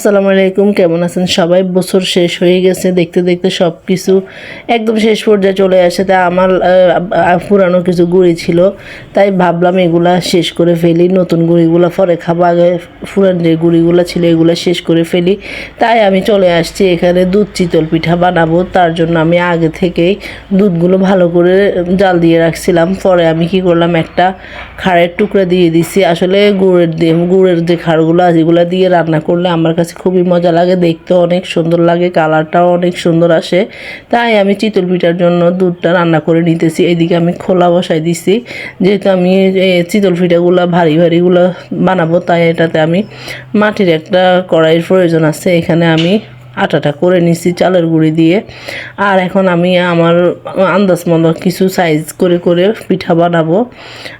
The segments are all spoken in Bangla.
আসসালামু আলাইকুম, কেমন আছেন সবাই? বছর শেষ হয়ে গেছে, দেখতে দেখতে সব কিছু একদম শেষ পর্যায়ে চলে আসে। তাই আমার পুরানো কিছু গুড়ি ছিল, তাই ভাবলাম এগুলা শেষ করে ফেলি। নতুন গুড়িগুলো পরে খাব। আগে পুরান যে গুড়িগুলো ছিল, এগুলো শেষ করে ফেলি। তাই আমি চলে আসছি, এখানে দুধ চিতল পিঠা বানাবো। তার জন্য আমি আগে থেকেই দুধগুলো ভালো করে জাল দিয়ে রাখছিলাম। পরে আমি কি করলাম, একটা খাড়ের টুকরা দিয়ে দিছি। আসলে গুড়ের দিয়ে, গুড়ের যে খাড়গুলো আছে, এগুলো দিয়ে রান্না করলে আমার কাছে খুবই মজা লাগে দেখতে অনেক সুন্দর লাগে, কালারটাও অনেক সুন্দর আসে। তাই আমি চিতল পিঠার জন্য দুধটা রান্না করে নিতেছি। এইদিকে আমি খোলা বসাই দিছি। যেহেতু আমি চিতল পিঠাগুলো ভারী ভারীগুলো বানাবো, তাই এটাতে আমি মাটির একটা কড়াইয়ের প্রয়োজন আছে। এখানে আমি আটাটা করে নিছি, চালের গুঁড়ি দিয়ে। আর এখন আমি আমার আন্দাজ মতো কিছু সাইজ করে করে পিঠা বানাবো।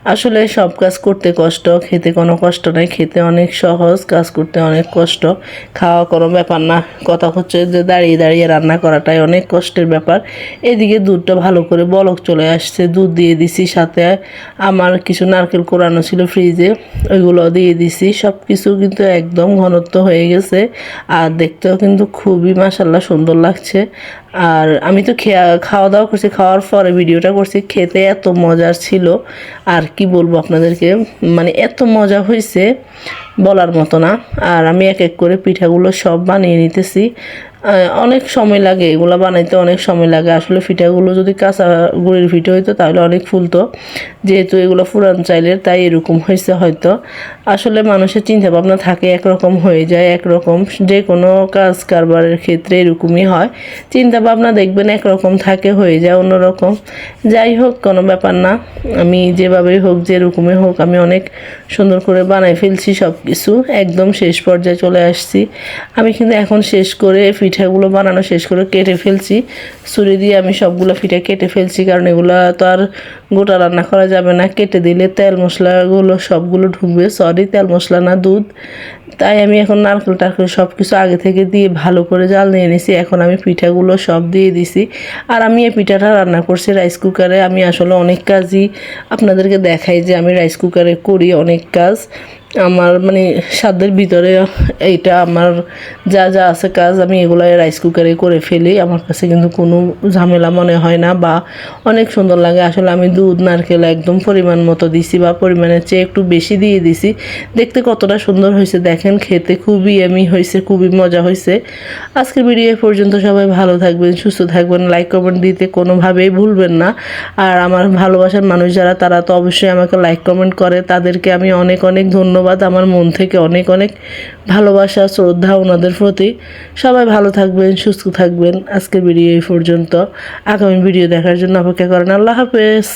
আসলে সব কাজ করতে কষ্ট, খেতে কোনো কষ্ট নাই। খেতে অনেক সহজ, কাজ করতে অনেক কষ্ট। খাওয়া কোনো ব্যাপার না। কথা হচ্ছে যে দাঁড়িয়ে দাঁড়িয়ে রান্না করাটাই অনেক কষ্টের ব্যাপার। এদিকে দুধটা ভালো করে বলক চলে আসছে। দুধ দিয়ে দিছি সাথে আমার কিছু নারকেল কোরানো ছিল ফ্রিজে ওইগুলো দিয়ে দিছি। সব কিছু কিন্তু একদম ঘনত্ব হয়ে গেছে। আর দেখতেও কিন্তু খুবই মাসাল্লাহ সুন্দর লাগছে। আর আমি তো খাওয়া দাওয়া করছি, খাওয়ার পরে ভিডিওটা করছি, খেতে এত মজার ছিল। আর কি বলব আপনাদেরকে? মানে এত মজা হয়েছে বলার মতো না। আর আমি এক এক করে পিঠাগুলো সব বানিয়ে নিতেছি। অনেক সময় লাগে, এগুলো বানাইতে অনেক সময় লাগে। আসলে পিঠাগুলো যদি কাঁচা গুড়ির পিঠা হইতো, তাহলে অনেক ফুলতো। যেহেতু এগুলো পুরান চাইলের, তাই এরকম হয়েছে হয়তো। আসলে মানুষের চিন্তা ভাবনা থাকে, একরকম হয়ে যায়, একরকম। যে কোনো কাজ কারবারের ক্ষেত্রে এরকমই হয়। চিন্তা ভাবনা দেখবেন একরকম থাকে, হয়ে যায় অন্যরকম। যাই হোক, কোনো ব্যাপার না। আমি যেভাবেই হোক, যেরকমই হোক, আমি অনেক সুন্দর করে বানাই ফেলছি সব কিছু, একদম শেষ পর্যায়ে চলে আসছি। আমি কিন্তু এখন শেষ করে পিঠাগুলো বানানো শেষ করে কেটে ফেলছি। ছুরি দিয়ে আমি সবগুলো পিঠা কেটে ফেলছি, কারণ এগুলো তো আর গোটা রান্না করা যাবে না। কেটে দিলে তেল মশলাগুলো সবগুলো ঢুকবে। সরি তেল মশলা না, দুধ। তাই আমি এখন নারকেল টারকেল সব কিছু আগে থেকে দিয়ে ভালো করে জাল নিয়ে নিছি। এখন আমি পিঠাগুলো সব দিয়ে দিছি। আর আমি এই পিঠাটা রান্না করছি রাইস কুকারে আমি আসলে অনেক কাজই আপনাদেরকে দেখাই যে আমি রাইস কুকারে করি অনেক কাজ। আমার মানে সাধ্যের ভিতরে এইটা আমার যা যা আছে কাজ আমি এগুলো রাইস কুকারে করে ফেলি। আমার কাছে কিন্তু কোনো ঝামেলা মনে হয় না বা অনেক সুন্দর লাগে। আসলে আমি দুধ, নারকেল একদম পরিমাণ মতো দিছি বা পরিমাণের চেয়ে একটু বেশি দিয়ে দিছি। দেখতে কতটা সুন্দর হয়েছে দেখেন, খেতে খুবই এমি হয়েছে, খুবই মজা হয়েছে। আজকের ভিডিও পর্যন্ত সবাই ভালো থাকবেন, সুস্থ থাকবেন লাইক কমেন্ট দিতে কোনোভাবেই ভুলবেন না। আর আমার ভালোবাসার মানুষ যারা, তারা তো অবশ্যই আমাকে লাইক কমেন্ট করে। তাদেরকে আমি অনেক অনেক ধন্যবাদ। আমার মন থেকে অনেক অনেক ভালোবাসা, শ্রদ্ধা ওনাদের প্রতি। সবাই ভালো থাকবেন, সুস্থ থাকবেন। আজকের ভিডিও এই পর্যন্ত। আগামী ভিডিও দেখার জন্য অপেক্ষা করেন। আল্লাহ হাফেজ।